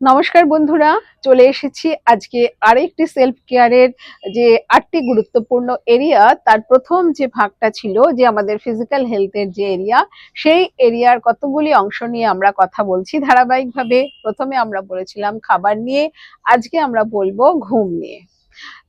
নমস্কার বন্ধুরা, চলে এসেছি আজকে আরেকটি সেলফ কেয়ারের যে আটটি গুরুত্বপূর্ণ এরিয়া তার প্রথম যে ভাগটা ছিল যে আমাদের ফিজিক্যাল হেলথের যে এরিয়া সেই এরিয়ার কতগুলি অংশ নিয়ে আমরা কথা বলছি ধারাবাহিকভাবে। প্রথমে আমরা বলেছিলাম খাবার নিয়ে, আজকে আমরা বলব ঘুম নিয়ে।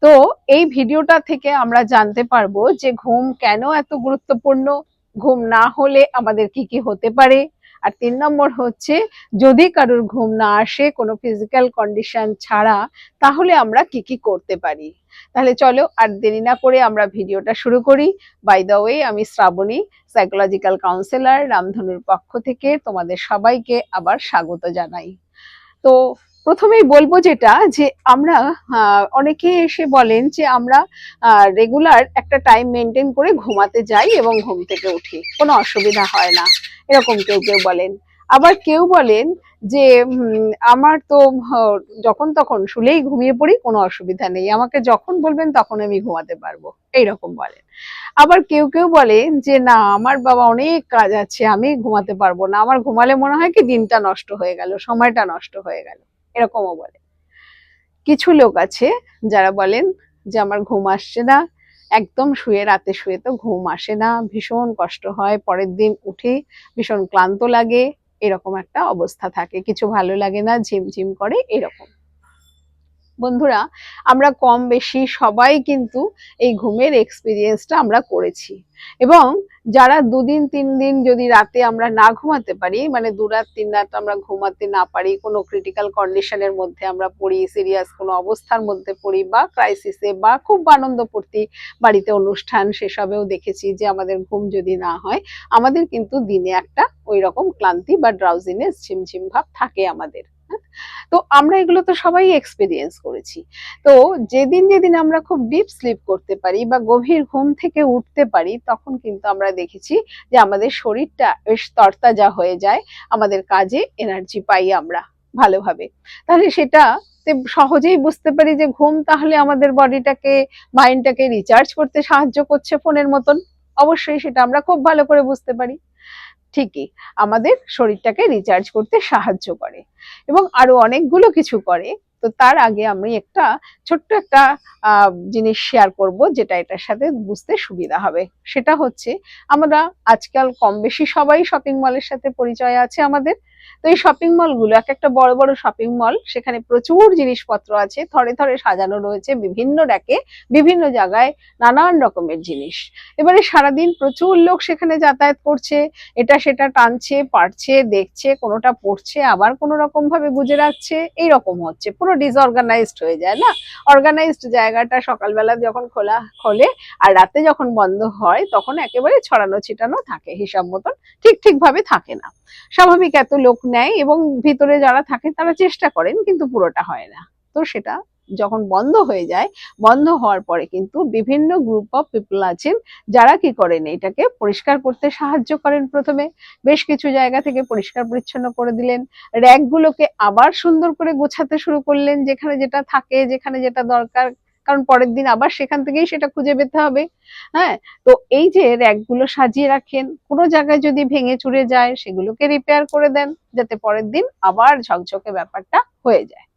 তো এই ভিডিওটা থেকে আমরা জানতে পারব যে ঘুম কেন এত গুরুত্বপূর্ণ? ঘুম না হলে আমাদের কি কি হতে পারে? আর তিন নম্বর হচ্ছে, যদি কারোর ঘুম না আসে, কোনো ফিজিক্যাল কন্ডিশন ছাড়া, তাহলে আমরা কি কি করতে পারি? তাহলে চলো আর দেরি না করে আমরা ভিডিওটা শুরু করি। বাই দ্য ওয়ে আমি শ্রাবণী সাইকোলজিক্যাল কাউন্সিলর রামধনুর পক্ষ থেকে তোমাদের সবাইকে আবার স্বাগত জানাই। তো প্রথমেই বলব যেটা, যে আমরা অনেকে এসে বলেন যে আমরা রেগুলার একটা টাইম মেনটেন করে ঘুমাতে যাই এবং ঘুম থেকে উঠি। কোনো অসুবিধা হয় না। এরকম কেউ কেউ বলেন। আবার কেউ বলেন যে আমার তো যখন তখন শুলেই ঘুমিয়ে পড়ি, কোনো অসুবিধা নেই। আমাকে যখন বলবেন তখন আমি ঘুমাতে পারব। এইরকম বলেন। আবার কেউ কেউ বলে যে, না, আমার বাবা অনেক কাজ আছে, আমি ঘুমাতে পারব না। আমার ঘুমালে মনে হয় কি দিনটা নষ্ট হয়ে গেল, সময়টা নষ্ট হয়ে গেল। এরকমও বলে। কিছু লোক আছে যারা বলেন যে আমার ঘুম আসছে না, একদম শুয়ে রাতে শুয়ে তো ঘুম আসে না, ভীষণ কষ্ট হয়, পরের দিন উঠে ভীষণ ক্লান্ত লাগে, এরকম একটা অবস্থা থাকে। কিছু ভালো লাগে না, ঝিমঝিম করে এরকম। বন্ধুরা, আমরা কম বেশি সবাই কিন্তু এই ঘুমের এক্সপিরিয়েন্সটা আমরা করেছি এবং যারা দুদিন, তিন দিন যদি রাতে আমরা না ঘুমাতে পারি মানে দু রাত, তিন রাত আমরা ঘুমাতে না পারি, কোনো ক্রিটিক্যাল কন্ডিশনের মধ্যে আমরা পড়ি সিরিয়াস কোনো অবস্থার মধ্যে পড়ি বা ক্রাইসিসে বা খুব আনন্দ ফুর্তি বাড়িতে অনুষ্ঠান সেসবেও দেখেছি যে আমাদের ঘুম যদি না হয়, আমাদের কিন্তু দিনে একটা ওই রকম ক্লান্তি বা ড্রাউজিনেস ঝিমঝিম ভাব থাকে আমাদের? তো আমরা এগুলো তো সবাই এক্সপিরিয়েন্স করেছি। তো যেদিন যেদিন আমরা খুব ডিপ স্লিপ করতে পারি বা গভীর ঘুম থেকে উঠতে পারি, তখন কিন্তু আমরা দেখেছি যে আমাদের শরীরটা বেশ তরতাজা হয়ে যায়, আমাদের কাজে এনার্জি পাই আমরা ভালোভাবে। তাহলে সেটা সহজেই বুঝতে পারি যে ঘুম তাহলে আমাদের বডিটাকে মাইন্ডটাকে রিচার্জ করতে সাহায্য করছে ফোনের মতন। অবশ্যই সেটা আমরা খুব ভালো করে বুঝতে পারি। ঠিকই, আমাদের শরীরটাকে রিচার্জ করতে সাহায্য করে এবং আরও অনেকগুলো কিছু করে। তো তার আগে আমি একটা ছোট্ট একটা জিনিস শেয়ার করব যেটা এটার সাথে বুঝতে সুবিধা হবে। সেটা হচ্ছে, আমরা আজকাল কম বেশি সবাই শপিং মলের সাথে পরিচয় আছে আমাদের। তো এই শপিং মলগুলো এক একটা বড় বড় শপিং মল সেখানে প্রচুর জিনিসপত্র আছে, থরে থরে সাজানো রয়েছে বিভিন্ন র্যাকে, বিভিন্ন জায়গায় নানান রকমের জিনিস। এবারে সারাদিন প্রচুর লোক সেখানে যাতায়াত করছে, এটা সেটা টানছে, পারছে, দেখছে, কোনোটা পড়ছে, আবার কোনো রকম ভাবে গুজে রাখছে, এইরকম হচ্ছে, পুরো ডিসঅর্গানাইজড হয়ে যায়, না? অর্গানাইজড জায়গাটা সকালবেলা যখন খোলা, খোলে আর রাতে যখন বন্ধ হয়, তখন একেবারে ছড়ানো ছিটানো থাকে, হিসাব মতন ঠিক ঠিক ভাবে থাকে না। স্বাভাবিক এত লোক নেয় এবং ভিতরে যারা থাকে তারা চেষ্টা করেন, কিন্তু পুরোটা হয় না। তো সেটা যখন বন্ধ হয়ে যায়, বন্ধ হওয়ার পরে কিন্তু বিভিন্ন গ্রুপ অফ পিপল আছেন যারা কি করেন, এটাকে পরিষ্কার করতে সাহায্য করেন প্রথমে। বেশ কিছু জায়গা থেকে পরিষ্কার পরিচ্ছন্ন করে দিলেন। র্যাকগুলোকে আবার সুন্দর করে গোছাতে শুরু করলেন, যেখানে যেটা থাকে, যেখানে যেটা দরকার। কারণ পরের দিন আবার সেখান থেকেই সেটা খুঁজে পেতে হবে। হ্যাঁ? তো এই যে র্যাকগুলো সাজিয়ে রাখেন, কোনো জায়গায় যদি ভেঙে চুরে যায়, সেগুলোকে রিপেয়ার করে দেন, যাতে পরের দিন আবার ঝকঝকে ব্যাপারটা হয়ে যায়।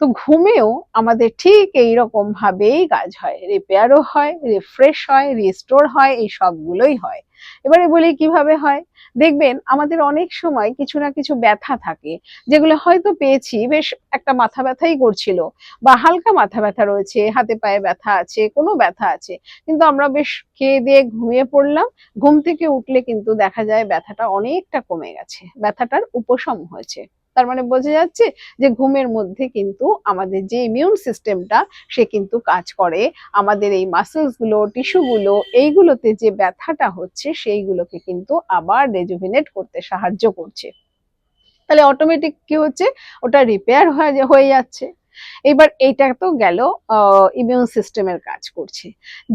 তো ঘুমেও আমাদের ঠিক এই রকম ভাবেই কাজ হয়। রিপেয়ারও হয় রিফ্রেশ হয় রিস্টোর হয়, এই সবগুলোই হয়। এবারে বলি কীভাবে হয়? দেখবেন আমাদের অনেক সময় কিছু না কিছু ব্যথা থাকে, যেগুলো হয়তো পেয়েছি, বেশ একটা মাথা ব্যথাই করছিল বা হালকা মাথা ব্যথা রয়েছে, হাতে পায়ে ব্যথা আছে, কোনো ব্যথা আছে, কিন্তু আমরা বেশ খেয়ে দিয়ে ঘুমিয়ে পড়লাম। ঘুম থেকে উঠলে কিন্তু দেখা যায় ব্যথাটা অনেকটা কমে গেছে, ব্যথাটার উপশম হয়েছে। তার মানে বোঝা যাচ্ছে যে ঘুমের মধ্যে কিন্তু আমাদের যে ইমিউন সিস্টেমটা সে কিন্তু কাজ করে। আমাদের এই মাসেলসগুলো টিস্যু গুলো, এইগুলোতে যে ব্যথাটা হচ্ছে, সেইগুলোকে কিন্তু আবার রেজুভিনেট করতে সাহায্য করছে। তাহলে অটোমেটিক কি হচ্ছে? ওটা রিপেয়ার হয়ে যাচ্ছে। এবার এইটা তো গেল ইমিউন সিস্টেমের কাজ করছে।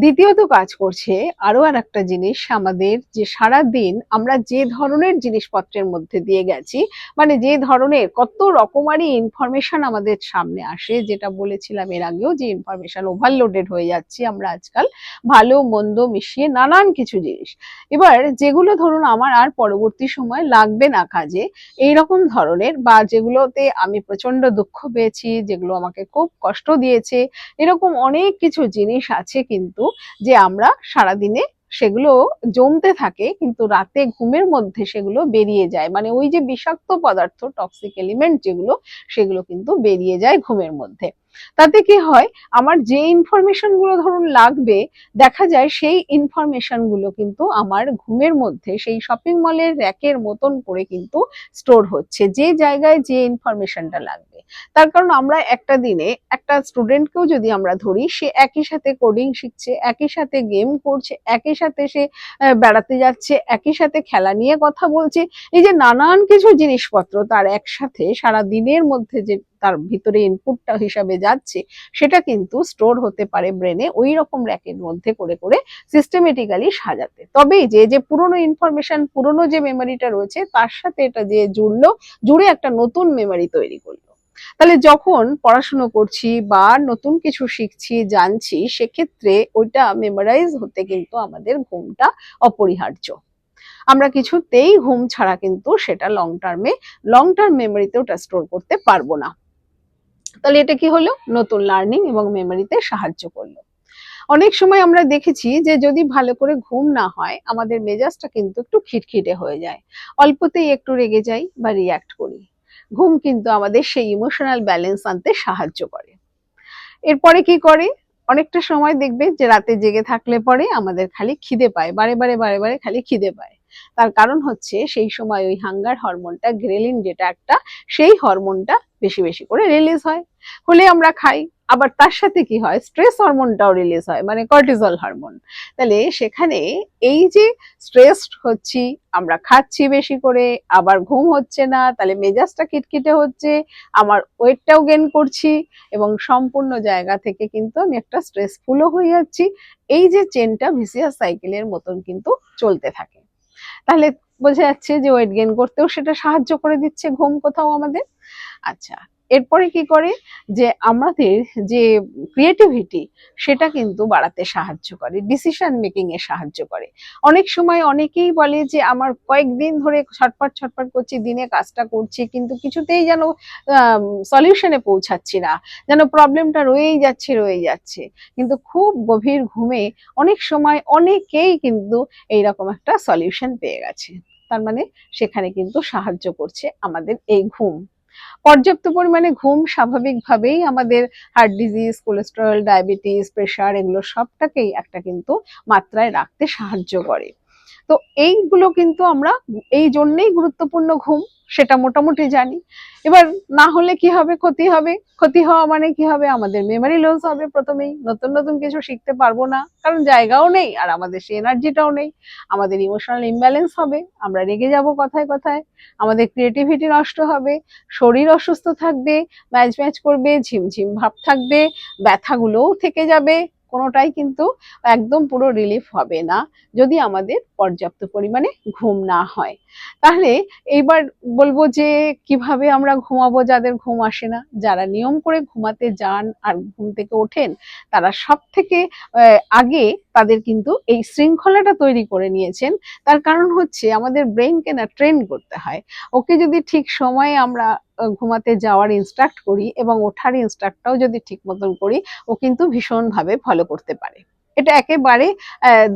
দ্বিতীয়ত কাজ করছে আরও আর একটা জিনিস, আমাদের যে সারা দিন আমরা যে ধরনের জিনিসপত্রের মধ্যে দিয়ে গেছি মানে যে ধরনের কত রকমারি ইনফরমেশন আমাদের সামনে আসে, যেটা বলেছিলাম এর আগেও যে ইনফরমেশন ওভারলোডেড হয়ে যাচ্ছি আমরা আজকাল, ভালো মন্দ মিশিয়ে নানান কিছু জিনিস। এবার যেগুলো ধরুন আমার আর পরবর্তী সময় লাগবে না কাজে, এইরকম ধরনের বা যেগুলোতে আমি প্রচণ্ড দুঃখ পেয়েছি, যেগুলো আমাকে খুব কষ্ট দিয়েছে। এরকম অনেক কিছু জিনিস আছে কিন্তু যে আমরা সারাদিনে সেগুলো জমতে থাকে কিন্তু রাতে ঘুমের মধ্যে সেগুলো বেরিয়ে যায়। মানে ওই যে বিষাক্ত পদার্থ টক্সিক এলিমেন্ট যেগুলো, সেগুলো কিন্তু বেরিয়ে যায় ঘুমের মধ্যে। তাতে কি হয়? আমার যে ইনফরমেশনগুলো ধরুন লাগবে, দেখা যায় সেই ইনফরমেশনগুলো কিন্তু আমার ঘুমের মধ্যে, সেই শপিং মলের র্যাকের মতন করে কিন্তু স্টোর হচ্ছে, যে জায়গায় যে ইনফরমেশনটা লাগবে। তার কারণ আমরা একটা দিনে একটা স্টুডেন্টকেও যদি আমরা ধরি, সে একই সাথে কোডিং শিখছে, একই সাথে গেম করছে, একই সাথে সে বেড়াতে যাচ্ছে, একই সাথে খেলা নিয়ে কথা বলছে, এই যে নানান কিছু জিনিসপত্র তার একসাথে সারা দিনের মধ্যে যে তার ভিতরে ইনপুটটা হিসাবে যাচ্ছে, সেটা কিন্তু স্টোর হতে পারে ব্রেনে ওই রকম র্যাকের মধ্যে করে করে সিস্টেমেটিক্যালি সাজাতে। তবে যে যে পুরনো ইনফরমেশন পুরনো যে মেমোরিটা রয়েছে, তার সাথে এটা যে জুড়লো, জুড়ে একটা নতুন মেমোরি তৈরি করল। তাহলে যখন পড়াশুনো করছি বা নতুন কিছু শিখছি, জানছি, সেক্ষেত্রে ওইটা মেমোরাইজ হতে কিন্তু আমাদের ঘুমটা অপরিহার্য। আমরা কিছুতেই ঘুম ছাড়া কিন্তু সেটা লং টার্মে লং টার্ম মেমোরিতে ওটা স্টোর করতে পারব না। তাহলে এটা কি হলো? নতুন লার্নিং এবং মেমোরিতে সাহায্য করল। অনেক সময় আমরা দেখেছি যে যদি ভালো করে ঘুম না হয়, আমাদের মেজাজটা কিন্তু একটু খিটখিটে হয়ে যায়। অল্পতেই একটু রেগে যাই বা রিয়াক্ট করি। ঘুম কিন্তু আমাদের সেই ইমোশনাল ব্যালেন্স আনতে সাহায্য করে। এরপরে কি করে? অনেকটা সময় দেখবে যে রাতে জেগে থাকলে পরে আমাদের খালি খিদে পায়। বারে বারে বারে বারে খালি খিদে পায়। তার কারণ হচ্ছে সেই সময় ওই হাঙ্গার হরমোনটা গ্রেলিন যেটা একটা, সেই হরমোনটা বেশি বেশি করে রিলিজ হয়। হলে আমরা খাই, আবার তার সাথে কি হয়? স্ট্রেস হরমোনটাও রিলিজ হয় মানে কর্টিজল হরমোন তাহলে সেখানে এই যে স্ট্রেস হচ্ছি, আমরা খাচ্ছি বেশি করে, আবার ঘুম হচ্ছে না, তাহলে মেজাজটা কিটকিটে হচ্ছে, আমার ওয়েটটাও গেন করছি, এবং সম্পূর্ণ জায়গা থেকে কিন্তু আমি একটা স্ট্রেসফুলও হয়ে যাচ্ছি। এই যে চেনটা ভিসিয়াস সাইকেলের মতন কিন্তু চলতে থাকে। তাহলে বোঝা যাচ্ছে যে ওয়েট গেন করতেও সেটা সাহায্য করে দিচ্ছে ঘুম কোথাও আমাদের। আচ্ছা এরপরে কি করে? যে আমাদের যে ক্রিয়েটিভিটি সেটা কিন্তু বাড়াতে সাহায্য করে ডিসিশন মেকিং এ সাহায্য করে। অনেক সময় অনেকেই বলে যে, আমার কয়েকদিন ধরে ছটপট ছটপট করছি, দিনে কাজটা করছি, কিন্তু কিছুতেই যেন সলিউশনে পৌঁছাচ্ছি না। যেন প্রবলেমটা রয়েই যাচ্ছে রয়ে যাচ্ছে। কিন্তু খুব গভীর ঘুমে অনেক সময় অনেকেই কিন্তু এইরকম একটা সলিউশন পেয়ে গেছে। তার মানে সেখানে কিন্তু সাহায্য করছে আমাদের এই ঘুম। পর্যাপ্ত পরিমাণে ঘুম স্বাভাবিকভাবেই আমাদের heart disease cholesterol diabetes pressure এগুলো সবটাকেই একটা কিন্তু মাত্রায় রাখতে সাহায্য করে। তো এইগুলো কিন্তু আমরা এই জন্যেই গুরুত্বপূর্ণ ঘুম, সেটা মোটামুটি জানি। এবার না হলে কি হবে? ক্ষতি হবে? ক্ষতি হওয়া মানে কি হবে? আমাদের মেমোরি লস হবে প্রথমেই। নতুন নতুন কিছু শিখতে পারব না, কারণ জায়গাও নেই আর আমাদের সেই এনার্জিটাও নেই। আমাদের ইমোশনাল ইমব্যালেন্স হবে, আমরা রেগে যাব কথায় কথায়। আমাদের ক্রিয়েটিভিটি নষ্ট হবে, শরীর অসুস্থ থাকবে, ম্যাচ ম্যাচ করবে, ঝিমঝিম ভাব থাকবে, ব্যথাগুলোও থেকে যাবে। কোনোটাই কিন্তু একদম পুরো রিলিফ হবে না, যদি আমাদের পর্যাপ্ত পরিমাণে ঘুম না হয়। তাহলে এইবার বলব যে, কীভাবে আমরা ঘুমাবো যাদের ঘুম আসে না? যারা নিয়ম করে ঘুমাতে যান আর ঘুম থেকে ওঠেন, তারা সব থেকে আগে তাদের কিন্তু এই শৃঙ্খলাটা তৈরি করে নিয়েছেন। তার কারণ হচ্ছে আমাদের ব্রেনকে না ট্রেন করতে হয়। ওকে যদি ঠিক সময়ে আমরা ঘুমাতে যাওয়ার ইনস্ট্রাক্ট করি এবং ওঠার ইনস্ট্রাক্টটাও যদি ঠিক মতন করি, ও কিন্তু ভীষণভাবে ফলো করতে পারে। এটা একেবারে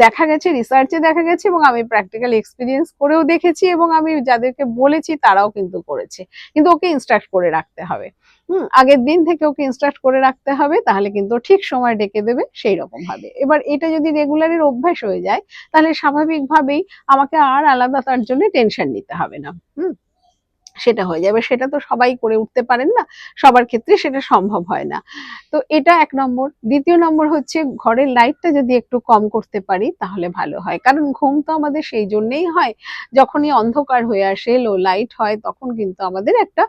দেখা গেছে রিসার্চে দেখা গেছে এবং আমি প্র্যাকটিক্যাল এক্সপিরিয়েন্স করেও দেখেছি এবং আমি যাদেরকে বলেছি তারাও কিন্তু করেছে। কিন্তু ওকে ইনস্ট্রাক্ট করে রাখতে হবে। হুম, আগের দিন থেকে ওকে ইনস্ট্রাক্ট করে রাখতে হবে, তাহলে কিন্তু ঠিক সময় ডেকে দেবে সেই রকম ভাবে। এবার এটা যদি রেগুলারের অভ্যাস হয়ে যায়, তাহলে স্বাভাবিকভাবেই আমাকে আর আলাদা তার জন্য টেনশন নিতে হবে না। হুম। সেটা হয়ে যাবে সেটা তো সবাই করে উঠতে পারেন না, সবার ক্ষেত্রে সেটা সম্ভব হয় না। তো এটা এক নম্বর। দ্বিতীয় নম্বর হচ্ছে ঘরের লাইটটা যদি একটু কম করতে পারি তাহলে ভালো হয়। কারণ ঘুম তো আমাদের সেই জন্যেই হয়। যখনই অন্ধকার হয়ে আসে লো লাইট হয়, তখন কিন্তু আমাদের একটা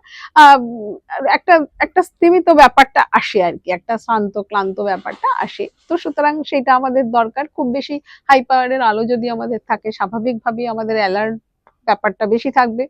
একটা একটা স্তীমিত ব্যাপারটা আসে আর কি একটা শান্ত, ক্লান্ত ব্যাপারটা আসে। তো সুতরাং সেটা আমাদের দরকার। খুব বেশি হাই পাওয়ারের আলো যদি আমাদের থাকে, স্বাভাবিকভাবেই আমাদের অ্যালার্ট ব্যাপারটা বেশি থাকবে।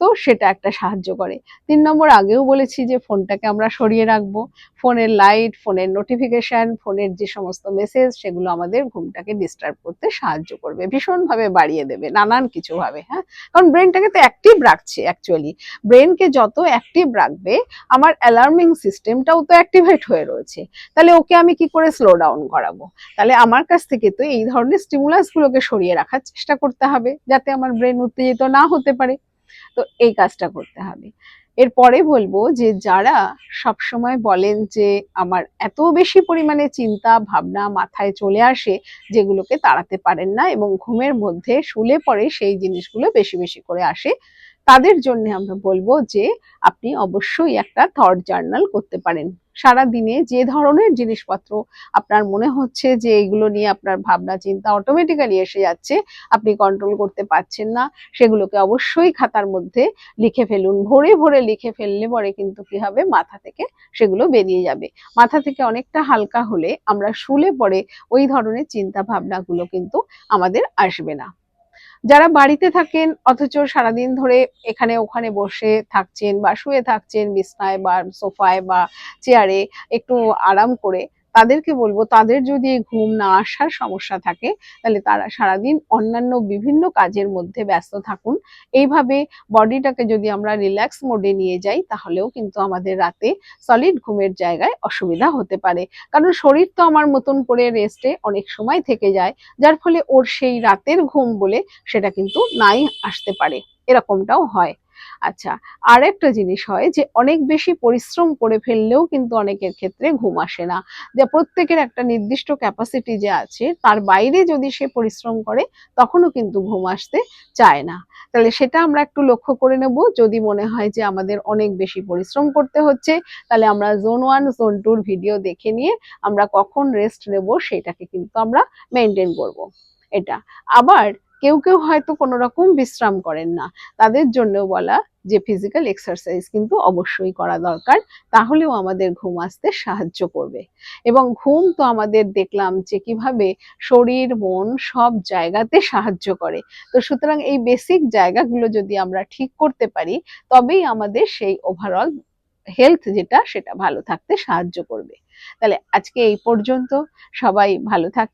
তো সেটা একটা সাহায্য করে। তিন নম্বর, আগেও বলেছি যে ফোনটাকে আমরা সরিয়ে রাখব। ফোনের লাইট, ফোনের নোটিফিকেশন ফোনের যে সমস্ত মেসেজ সেগুলো আমাদের ঘুমটাকে ডিস্টার্ব করতে সাহায্য করবে। ভীষণভাবে বাড়িয়ে দেবে, নানান কিছু ভাবে হ্যাঁ? কারণ ব্রেনটাকে তো অ্যাক্টিভ রাখছে অ্যাকচুয়ালি ব্রেনকে যত অ্যাক্টিভ রাখবে, আমার অ্যালার্মিং সিস্টেমটাও তো অ্যাক্টিভেট হয়ে রয়েছে। তাহলে ওকে আমি কি করে স্লো ডাউন করাবো? তাহলে আমার কাছ থেকে তো এই ধরনের স্টিমুলাস গুলোকে সরিয়ে রাখার চেষ্টা করতে হবে, যাতে আমার ব্রেন উত্তেজিত না হতে পারে। তো এই কাজটা করতে হবে। এরপরে বলব যে যারা সব সময় বলেন যে আমার এত বেশি পরিমাণে চিন্তা, ভাবনা মাথায় চলে আসে যেগুলোকে তাড়াতে পারেন না এবং ঘুমের মধ্যে শুলে পরে সেই জিনিসগুলো বেশি বেশি করে আসে তাদের জন্য আমরা বলব যে, আপনি অবশ্যই একটা থট জার্নাল করতে পারেন। সারা দিনে যে ধরনের জিনিসপত্র আপনার মনে হচ্ছে যে, এগুলো নিয়ে আপনার ভাবনা, চিন্তা অটোমেটিক্যালি এসে যাচ্ছে, আপনি কন্ট্রোল করতে পারছেন না, সেগুলোকে অবশ্যই খাতার মধ্যে লিখে ফেলুন। ভরে ভরে লিখে ফেললে পরে কিন্তু কি হবে? মাথা থেকে সেগুলো বেরিয়ে যাবে। মাথা থেকে অনেকটা হালকা হলে আমরা শুলে পরে ওই ধরনের চিন্তা ভাবনাগুলো কিন্তু আমাদের আসবে না। যারা বাড়িতে থাকেন, অথচ সারাদিন ধরে এখানে ওখানে বসে থাকছেন বা শুয়ে থাকছেন বিছনায় বা সোফায় বা চেয়ারে একটু আরাম করে তাদেরকে বলব, তাদের যদি ঘুম না আসার সমস্যা থাকে, তাহলে তারা সারাদিন অন্যান্য বিভিন্ন কাজের মধ্যে ব্যস্ত থাকুন। এইভাবে বডিটাকে যদি আমরা রিল্যাক্স মোডে নিয়ে যাই, তাহলেও কিন্তু আমাদের রাতে সলিড ঘুমের জায়গায় অসুবিধা হতে পারে। কারণ শরীর তো আমার মতন করে রেস্টে অনেক সময় থেকে যায়, যার ফলে ওর সেই রাতের ঘুম বলে সেটা কিন্তু নাই আসতে পারে। এরকমটাও হয়। আচ্ছা আর একটা জিনিস হয় যে অনেক বেশি পরিশ্রম করে ফেললেও কিন্তু অনেকের ক্ষেত্রে ঘুম আসে না। যে প্রত্যেকের একটা নির্দিষ্ট ক্যাপাসিটি যে আছে, তার বাইরে যদি সে পরিশ্রম করে, তখনও কিন্তু ঘুম আসতে চায় না। তাহলে সেটা আমরা একটু লক্ষ্য করে নেব। যদি মনে হয় যে আমাদের অনেক বেশি পরিশ্রম করতে হচ্ছে, তাহলে আমরা জোন ওয়ান জোন টুর ভিডিও দেখে নিয়ে আমরা কখন রেস্ট নেব, সেটাকে কিন্তু আমরা মেনটেন করব। এটা। আবার কেউ কেউ হয়তো কোনো রকম বিশ্রাম করেন না। তাদের জন্য বলা যে ফিজিক্যাল এক্সারসাইজ কিন্তু অবশ্যই করা দরকার, তাহলেও আমাদের ঘুম আসতে সাহায্য করবে। এবং ঘুম তো আমাদের দেখলাম যে কীভাবে শরীর, মন সব জায়গাতে সাহায্য করে। তো সুতরাং এই বেসিক জায়গাগুলো যদি আমরা ঠিক করতে পারি, তবেই আমাদের সেই ওভারঅল হেলথ যেটা, সেটা ভালো থাকতে সাহায্য করবে। তাহলে আজকে এই পর্যন্ত। সবাই ভালো থাক